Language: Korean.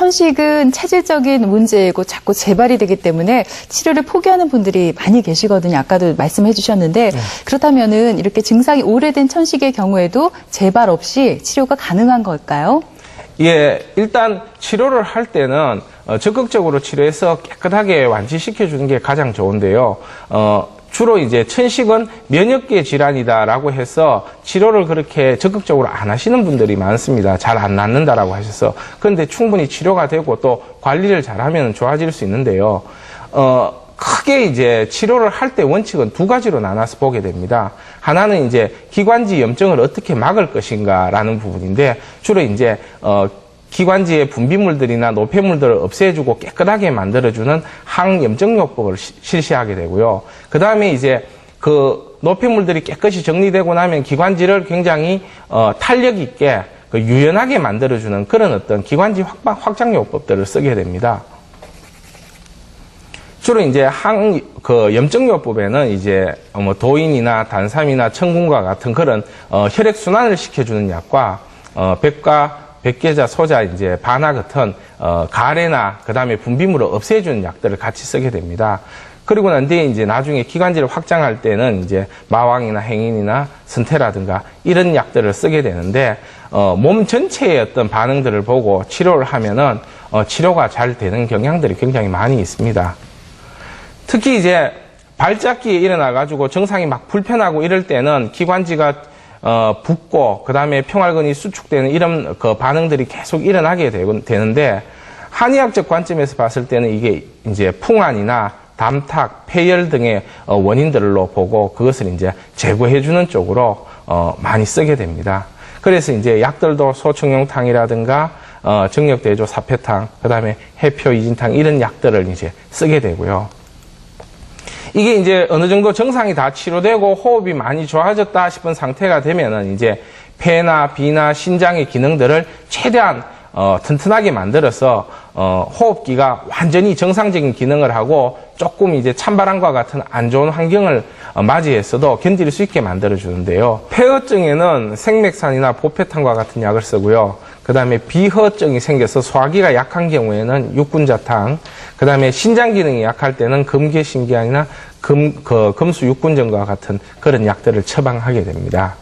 천식은 체질적인 문제이고 자꾸 재발이 되기 때문에 치료를 포기하는 분들이 많이 계시거든요. 아까도 말씀해 주셨는데 그렇다면은 이렇게 증상이 오래된 천식의 경우에도 재발 없이 치료가 가능한 걸까요? 예, 일단 치료를 할 때는 어, 적극적으로 치료해서 깨끗하게 완치시켜 주는 게 가장 좋은데요. 어, 주로 이제 천식은 면역계 질환이다라고 해서 치료를 그렇게 적극적으로 안 하시는 분들이 많습니다. 잘 안 낫는다라고 하셔서. 그런데 충분히 치료가 되고 또 관리를 잘하면 좋아질 수 있는데요. 어, 크게 이제 치료를 할 때 원칙은 두 가지로 나눠서 보게 됩니다. 하나는 이제 기관지 염증을 어떻게 막을 것인가라는 부분인데 주로 이제 어 기관지의 분비물들이나 노폐물들을 없애주고 깨끗하게 만들어주는 항염증요법을 시- 실시하게 되고요. 그 다음에 이제 그 노폐물들이 깨끗이 정리되고 나면 기관지를 굉장히 어, 탄력 있게 그 유연하게 만들어주는 그런 어떤 기관지 확, 확장요법들을 쓰게 됩니다. 주로 이제 항, 그 염증요법에는 이제 어, 뭐 도인이나 단삼이나 청군과 같은 그런 어, 혈액순환을 시켜주는 약과 어, 백과 백계자, 소자, 이제 바나 같은 어, 가래나 그 다음에 분비물을 없애주는 약들을 같이 쓰게 됩니다. 그리고 난 뒤에 이제 나중에 기관지를 확장할 때는 이제 마왕이나 행인이나 선태라든가 이런 약들을 쓰게 되는데 어, 몸 전체의 어떤 반응들을 보고 치료를 하면은 어, 치료가 잘 되는 경향들이 굉장히 많이 있습니다. 특히 이제 발작기에 일어나 가지고 정상이 막 불편하고 이럴 때는 기관지가 어, 붓고 그 다음에 평활근이 수축되는 이런 그 반응들이 계속 일어나게 되는데 한의학적 관점에서 봤을 때는 이게 이제 풍환이나 담탁, 폐열 등의 어, 원인들로 보고 그것을 이제 제거해주는 쪽으로 어, 많이 쓰게 됩니다. 그래서 이제 약들도 소청룡탕이라든가 어, 정력대조 사표탕, 그 다음에 해표 이진탕 이런 약들을 이제 쓰게 되고요. 이게 이제 어느 정도 정상이 다 치료되고 호흡이 많이 좋아졌다 싶은 상태가 되면은 이제 폐나 비나 신장의 기능들을 최대한 어, 튼튼하게 만들어서 어, 호흡기가 완전히 정상적인 기능을 하고 조금 이제 찬바람과 같은 안 좋은 환경을 어, 맞이했어도 견딜 수 있게 만들어 주는데요. 폐허증에는 생맥산이나 보페탄과 같은 약을 쓰고요. 그 다음에 비허증이 생겨서 소화기가 약한 경우에는 육군자탕, 그 다음에 신장 기능이 약할 때는 금계신기안이나 금, 그, 금수 육군전과 같은 그런 약들을 처방하게 됩니다.